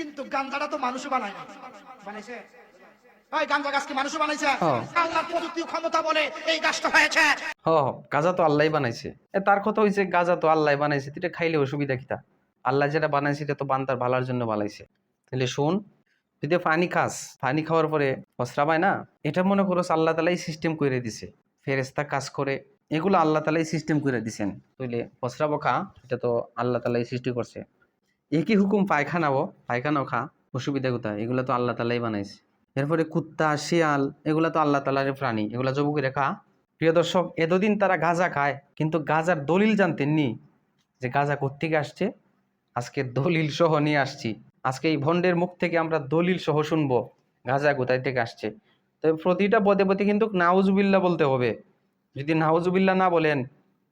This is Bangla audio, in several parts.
কিন্তু গাঞ্জাটা তো মানুষ বানায় না বানাইছে? ওই গাঞ্জা গাছ মানুষ বানাইছে। আল্লাহর প্রযুক্তি ক্ষমতা বলে এই গাছটা হয়েছে। হ হ, গাজা তো আল্লাহ বানাইছে। এ তার কথা হইছে গাজা তো আল্লাহ বানাইছে। তুই এটা খাইলে অসুবিধা কিতা? আল্লাহ যেটা বানাইছে এটা তো বান্দার ভালার জন্য বানাইছে। তাহলে শুন যদি পানি খাস পানি খাওয়ার পরে না এটা মনে করো আল্লাহ তালাই সিস্টেম করে দিছে। ফেরেস্তা কাজ করে এগুলো আল্লাহ তালাই সিস্টেম করে দিছেন। বুঝলে পসরাবো খা এটা তো আল্লাহ তালাই সৃষ্টি করছে। একই হুকুম পায়খানাও পায়খানাও খা, অসুবিধা কোথায়? এগুলো তো আল্লাহ তালাই বানাইছে। এরপরে কুত্তা, শিয়াল, এগুলো তো আল্লাহ তালার প্রাণী, এগুলা জবু করে খা। প্রিয় দর্শক, এতদিন তারা গাঁজা খায়, কিন্তু গাঁজার দলিল জানতেননি যে গাঁজা কোত্থেকে আসছে? আজকে দলিল সহ নিয়ে আসছি। আজকে এই ভণ্ডের মুখ থেকে আমরা দলিল সহ শুনব, গাঁজা কোথায় থেকে আসছে? তো প্রতিটা পদে পদে কিন্তু নাউজুবিল্লা বলতে হবে। যদি নাউজুবিল্লা না বলেন,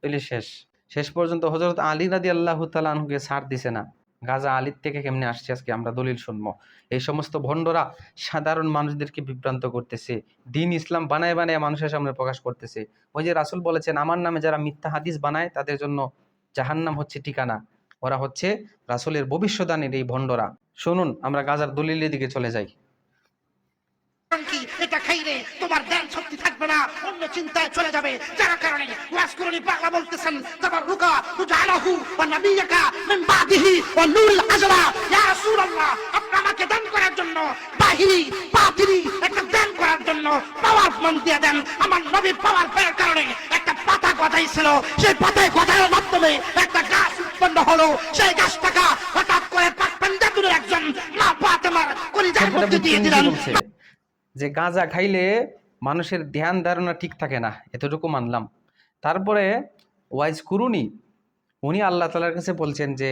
তাহলে শেষ। শেষ পর্যন্ত হজরত আলী রাদি আল্লাহ তালকে ছাড় দিছে না। গাজা আলির থেকে কেমনে আসছে আজকে আমরা দলিল শুনব। এই সমস্ত ভণ্ডরা সাধারণ মানুষদেরকে বিভ্রান্ত করতেছে, দিন ইসলাম বানায় বানায় মানুষের সামনে প্রকাশ করতেছে। ওই যে রাসুল বলেছেন, আমার নামে যারা মিথ্যা হাদিস বানায়, তাদের জন্য জাহান্নাম হচ্ছে ঠিকানা। ওরা হচ্ছে রাসুলের ভবিষ্যদানের এই ভণ্ডরা। শুনুন, আমরা গাজার দলিলের দিকে চলে যাই কারণ কি এটা খাইলে তোমার জ্ঞান শক্তি থাকবে না অন্য চিন্তায় চলে যাবে। যার কারণে ওয়াজ করুনি পাগলা বলতেছেন তারপর রুকা তুজালাহু ওয়া নাবিয়াকা মিন বাদিহি ওয়া নূরুল আজরা ইয়া রাসূলুল্লাহ আপনি আমাকে দান করার জন্য বাহিরি বাতিনি একটা দান করার জন্য পাওয়ার মন দিয়ে দেন। আমার নবী পাওয়ার পেয়ের কারণে একটা পাতা গজাইছিল। সেই পাতায় গজানোর মাধ্যমে একটা গাছ উৎপন্ন হলো। সেই গাছটাকা হঠাৎ করে পাক পাঞ্জাতুরের একজন মা ফাতেমার কলিজার মধ্যে দিয়ে দিলেন? যে গাঁজা খাইলে মানুষের ধ্যান ধারণা ঠিক থাকে না, এতটুকু মানলাম। তারপরে ওয়াইজ কুরুনি, উনি আল্লাহ তালার কাছে বলছেন যে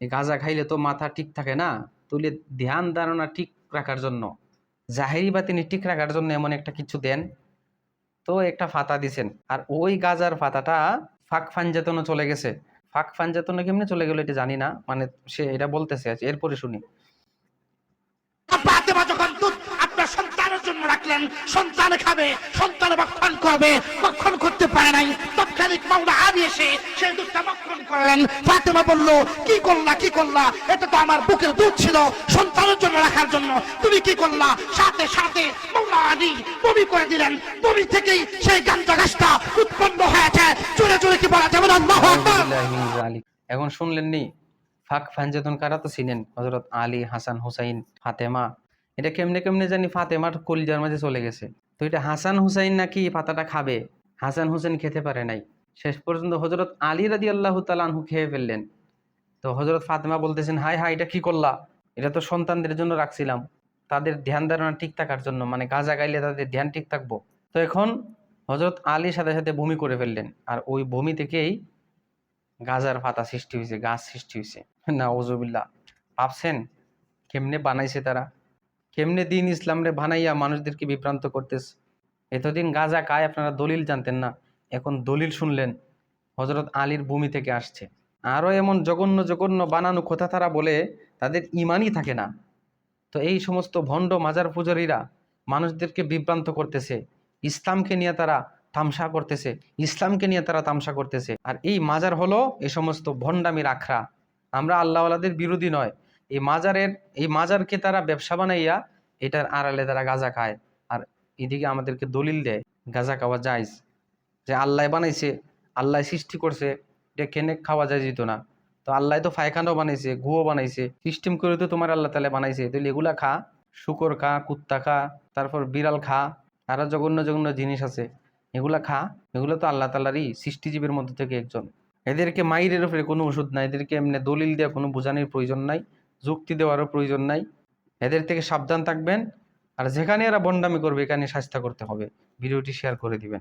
গাঁজা খাইলে তো মাথা ঠিক থাকে না, তুলে ধ্যান ধারণা ঠিক রাখার জন্য, জাহেরি বা তিনি ঠিক রাখার জন্য এমন একটা কিছু দেন। তো একটা ফাতা দিছেন, আর ওই গাজার ফাতাটা ফাঁক ফাঞ্জাতনে চলে গেছে। ফাঁক ফাঞ্জাতনে কেমনে চলে গেলো এটা জানি না মানে সে এটা বলতেছে, এরপরে শুনি ফাতেমা যখন দুধ আপনার সন্তানের জন্য রাখলেন। সন্তান খাবে, সন্তান ভক্ষণ করবে, ভক্ষণ করতে পারে নাই। তৎক্ষণিক মাওলা আদি এসে সেই দুধটা ভক্ষণ করলেন। ফাতেমা বলল, কি করলা কি করলা? এটা তো আমার বুকের দুধ ছিল। সন্তানের জন্য রাখার জন্য তুমি কি করলা? সাথে সাথে মাওলা আদি বমি করে দিলেন। বমি থেকেই সেই গাঞ্জা গাছটা উৎপন্ন হয়েছে। জোরে জোরে কি বলা যাবে আল্লাহু। এখন শুনলেন নি? ফাঁক ফাঞ্জাতন কারা তো চিনেন হজরত আলী হাসান হুসাইন, ফাতেমা এটা কেমনে কেমনে জানি ফাতেমার কলিজার মাঝে চলে গেছে। তো এটা হাসান হুসাইন নাকি পাতাটা খাবে? হাসান হুসেন খেতে পারে নাই। শেষ পর্যন্ত হজরত আলী রাদি আল্লাহ তালানহু খেয়ে ফেললেন। তো হজরত ফাতেমা বলতেছেন হাই হাই এটা কি করলা? এটা তো সন্তানদের জন্য রাখছিলাম। তাদের ধ্যান ধারণা ঠিক থাকার জন্য মানে গাঁজা গাইলে তাদের ধ্যান ঠিক থাকব। তো এখন হজরত আলীর সাথে সাথে বমি করে ফেললেন। আর ওই বমি থেকেই গাজার পাতা সৃষ্টি হয়েছে গাছ সৃষ্টি হয়েছে না ওজবিল্লা ভাবছেন, কেমনে বানাইছে তারা? কেমনে দিন ইসলামরে বানাইয়া মানুষদেরকে বিভ্রান্ত করতেছে? এতদিন গাজা খায় আপনারা দলিল জানতেন না, এখন দলিল শুনলেন হজরত আলীর ভূমি থেকে আসছে। আরও এমন জঘন্য জঘন্য বানানো কথা তারা বলে তাদের ইমানই থাকে না। তো এই সমস্ত ভণ্ড মাজার পূজারীরা মানুষদেরকে বিভ্রান্ত করতেছে, ইসলামকে নিয়ে তারা তামসা করতেছে, ইসলামকে নিয়ে তারা তামসা করতেছে। আর এই মাজার হলো এ সমস্ত ভণ্ডামির আখড়া। আমরা আল্লাহওয়ালাদের বিরোধী নয় এই মাজারের, এই মাজারকে তারা ব্যবসা বানাইয়া এটার আড়ালে তারা গাঁজা খায়। আর এদিকে আমাদেরকে দলিল দেয়, গাঁজা খাওয়া যাইজ যে আল্লাহ বানাইছে, আল্লাহ সৃষ্টি করছে, এটা কেনে খাওয়া যায় যেত না। তো আল্লাহ তো ফায়খানাও বানাইছে গুও বানাইছে সিস্টেম করে তো তোমার আল্লাহ তালে বানাইছে। তাহলে এগুলা খা, শুকর খা, কুত্তা খা, তারপর বিড়াল খা, আরও জঘন্য জঘন্য জিনিস আছে। এগুলা খা, এগুলো তো আল্লাহ তালারই সৃষ্টিজীবের মধ্যে থেকে একজন। এদেরকে মাইরের উপরে কোনো ওষুধ নাই, এদেরকে এমনি দলিল দেওয়া কোনো বোঝানোর প্রয়োজন নাই। যুক্তি দেওয়ারও প্রয়োজন নাই। এদের থেকে সাবধান থাকবেন। আর যেখানে এরা বন্ডামি করবে, এখানে শাস্তা করতে হবে। ভিডিওটি শেয়ার করে দিবেন।